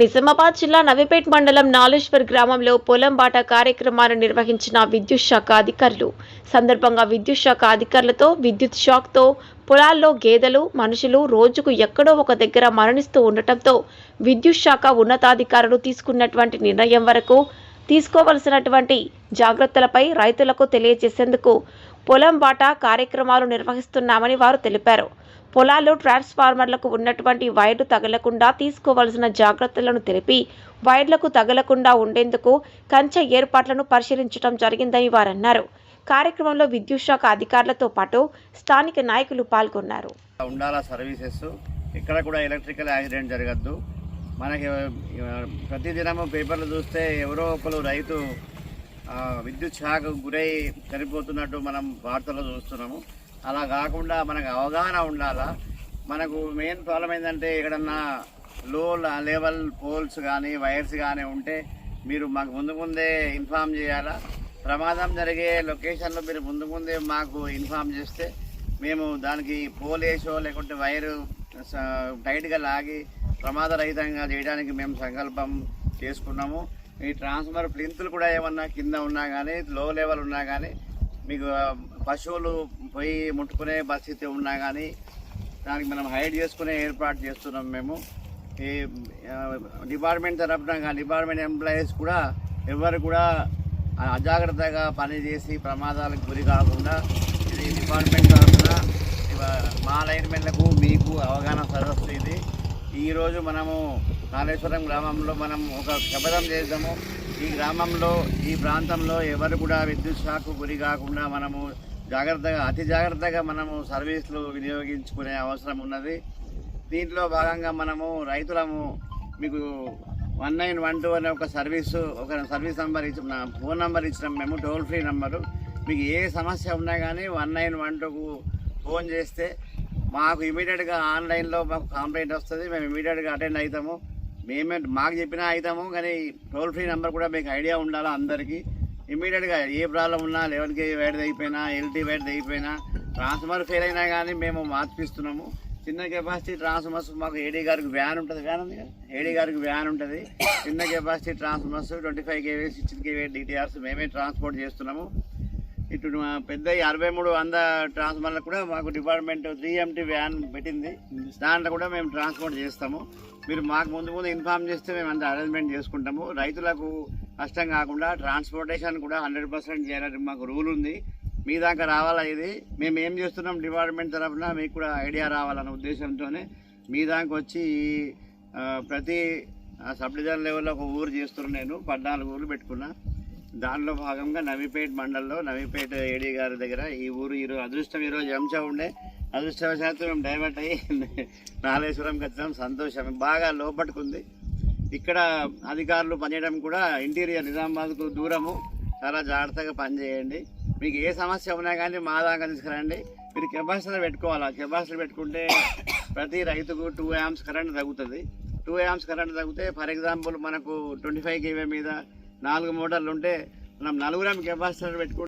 నిజామాబాద్ జిల్లా నవీపేట్ మండలం నాలేశ్వర్ గ్రామంలో పొలం బాట కార్యక్రమాన్ని నిర్వహించిన విద్యుత్ శాఖ అధికారులు. సందర్భంగా విద్యుత్ శాఖ అధికారులతో విద్యుత్ షాక్తో పొలాల్లో గేదెలు మనుషులు రోజుకు ఎక్కడో ఒక దగ్గర మరణిస్తూ ఉండటంతో విద్యుత్ శాఖ ఉన్నతాధికారులు తీసుకున్నటువంటి నిర్ణయం వరకు తీసుకోవలసినటువంటి జాగ్రత్తలపై రైతులకు తెలియజేసేందుకు పొలం బాట కార్యక్రమాలు నిర్వహిస్తున్నామని వారు తెలిపారు. పొలాల్లో ట్రాన్స్ఫార్మర్లకు ఉన్నటువంటి వైర్లు తగలకుండా తీసుకోవాల్సిన జాగ్రత్తలను తెలిపి వైర్లకు తగలకుండా ఉండేందుకు కంచె ఏర్పాట్లను పరిశీలించడం జరిగిందని వారన్నారు. కార్యక్రమంలో విద్యుత్ శాఖ అధికారులతో పాటు స్థానిక నాయకులు పాల్గొన్నారు. ఉండాలా సర్వీసెస్? ఇక్కడ కూడా ఎలక్ట్రికల్ యాక్సిడెంట్ జరగద్దు. మనకి ప్రతిదినము పేపర్లు చూస్తే ఎవరో ఒకరు రైతు విద్యుత్ శాఖకు గురై చనిపోతున్నట్టు మనం వార్తల్లో చూస్తున్నాము. అలా కాకుండా మనకు అవగాహన ఉండాలా? మనకు మెయిన్ ప్రాబ్లం ఏంటంటే ఎక్కడన్నా లో లెవెల్ పోల్స్ కానీ వైర్స్ కానీ ఉంటే మీరు మాకు ముందు ముందే ఇన్ఫామ్ చేయాలా? ప్రమాదం జరిగే లొకేషన్లో మీరు ముందు ముందే మాకు ఇన్ఫామ్ చేస్తే మేము దానికి పోల్ వేసో లేకుంటే వైరు టైట్గా లాగి ప్రమాదరహితంగా చేయడానికి మేము సంకల్పం చేసుకున్నాము. ఈ ట్రాన్స్ఫర్ ప్లింతులు కూడా ఏమన్నా కింద ఉన్నా కానీ లో లెవెల్ ఉన్నా కానీ మీకు పశువులు పోయి ముట్టుకునే పరిస్థితి ఉన్నా కానీ దానికి మనం హైడ్ చేసుకునే ఏర్పాటు చేస్తున్నాం మేము. ఈ డిపార్ట్మెంట్ తరఫున డిపార్ట్మెంట్ ఎంప్లాయీస్ కూడా ఎవరు కూడా అజాగ్రత్తగా పనిచేసి ప్రమాదాలకు గురి కాకుండా ఇది డిపార్ట్మెంట్ తరఫున మా లైన్మెన్లకు మీకు అవగాహన సదస్సు ఇది. ఈరోజు మనము కాళేశ్వరం గ్రామంలో మనం ఒక శపథం చేద్దాము. ఈ గ్రామంలో ఈ ప్రాంతంలో ఎవరు కూడా విద్యుత్ షాక్ గురి కాకుండా మనము జాగ్రత్తగా అతి జాగ్రత్తగా మనము సర్వీసులు వినియోగించుకునే అవసరం ఉన్నది. దీంట్లో భాగంగా మనము రైతులము మీకు వన్ నైన్ వన్ టూ అనే ఒక సర్వీసు ఒక సర్వీస్ నెంబర్ ఇచ్చిన ఫోన్ నెంబర్ ఇచ్చినాం మేము టోల్ ఫ్రీ నెంబరు. మీకు ఏ సమస్య ఉన్నా కానీ వన్ నైన్ వన్ టూకు ఫోన్ చేస్తే మాకు ఇమీడియట్గా ఆన్లైన్లో మాకు కంప్లైంట్ వస్తుంది. మేము ఇమీడియట్గా అటెండ్ అవుతాము మేమే మాకు చెప్పినా అవుతాము కానీ టోల్ ఫ్రీ నెంబర్ కూడా మీకు ఐడియా ఉండాలా అందరికీ? ఇమీడియట్గా ఏ ప్రాబ్లం ఉన్నా లెవెన్ కే వైడ్ తగ్గిపోయినా ఎల్టీ వైడ్ తగ్గిపోయినా ట్రాన్స్ఫర్ ఫెయిల్ అయినా కానీ మేము మార్పిస్తున్నాము. చిన్న కెపాసిటీ ట్రాన్స్ఫర్మర్స్ మాకు ఏడీ గారికి వ్యాన్ ఉంటుంది. వ్యాన్ ఉంది కదా? ఏడీ గారికి వ్యాన్ ఉంటుంది. చిన్న capacity transformers twenty five KV sixteen KV DTRs మేమే ట్రాన్స్పోర్ట్ చేస్తున్నాము. ఇటు మా పెద్ద అరవై మూడు వంద ట్రాన్స్ఫర్మర్లకు కూడా మాకు డిపార్ట్మెంట్ త్రీ ఎంటీ వ్యాన్ పెట్టింది. దాంట్లో కూడా మేము ట్రాన్స్పోర్ట్ చేస్తాము. మీరు మాకు ముందు ముందు ఇన్ఫామ్ చేస్తే మేము అంత అరేంజ్మెంట్ చేసుకుంటాము. రైతులకు కష్టం కాకుండా ట్రాన్స్పోర్టేషన్ కూడా హండ్రెడ్ పర్సెంట్ చేయాలని మాకు రూల్ ఉంది. మీ దాకా రావాలా ఇది? మేము ఏం చేస్తున్నాం? డిపార్ట్మెంట్ తరఫున మీకు కూడా ఐడియా రావాలన్న ఉద్దేశంతోనే మీ దాకా వచ్చి ప్రతి సబ్ డివిజన్ లెవెల్లో ఒక ఊరు చేస్తున్నాను నేను. పద్నాలుగు ఊర్లు పెట్టుకున్నా. దానిలో భాగంగా నవీపేట్ మండల్లో నవీపేట ఏడీ గారి దగ్గర ఈ ఊరు ఈరోజు అదృష్టం ఈరోజు ఎంచా ఉండే. అదృష్టవశాత్తు మేము డైవర్ట్ అయ్యి నాలేశ్వరంకి వచ్చాం సంతోషం. బాగా లోపట్టుకుంది. ఇక్కడ అధికారులు పనిచేయడం కూడా ఇంటీరియర్ నిజామాబాద్కు దూరము. చాలా జాగ్రత్తగా పనిచేయండి. మీకు ఏ సమస్య ఉన్నా కానీ మా దాకా తీసుకురండి. మీరు కెపాసిటర్ పెట్టుకోవాలా? కెపాసిటర్ పెట్టుకుంటే ప్రతి రైతుకు టూ యామ్స్ కరెంట్ తగ్గుతుంది. టూ యామ్స్ కరెంట్ తగ్గితే ఫర్ ఎగ్జాంపుల్ మనకు ట్వంటీ ఫైవ్ కేవీ మీద నాలుగు మోటార్లు ఉంటే మనం నలుగురం కెపాసిటర్ పెట్టుకుంటే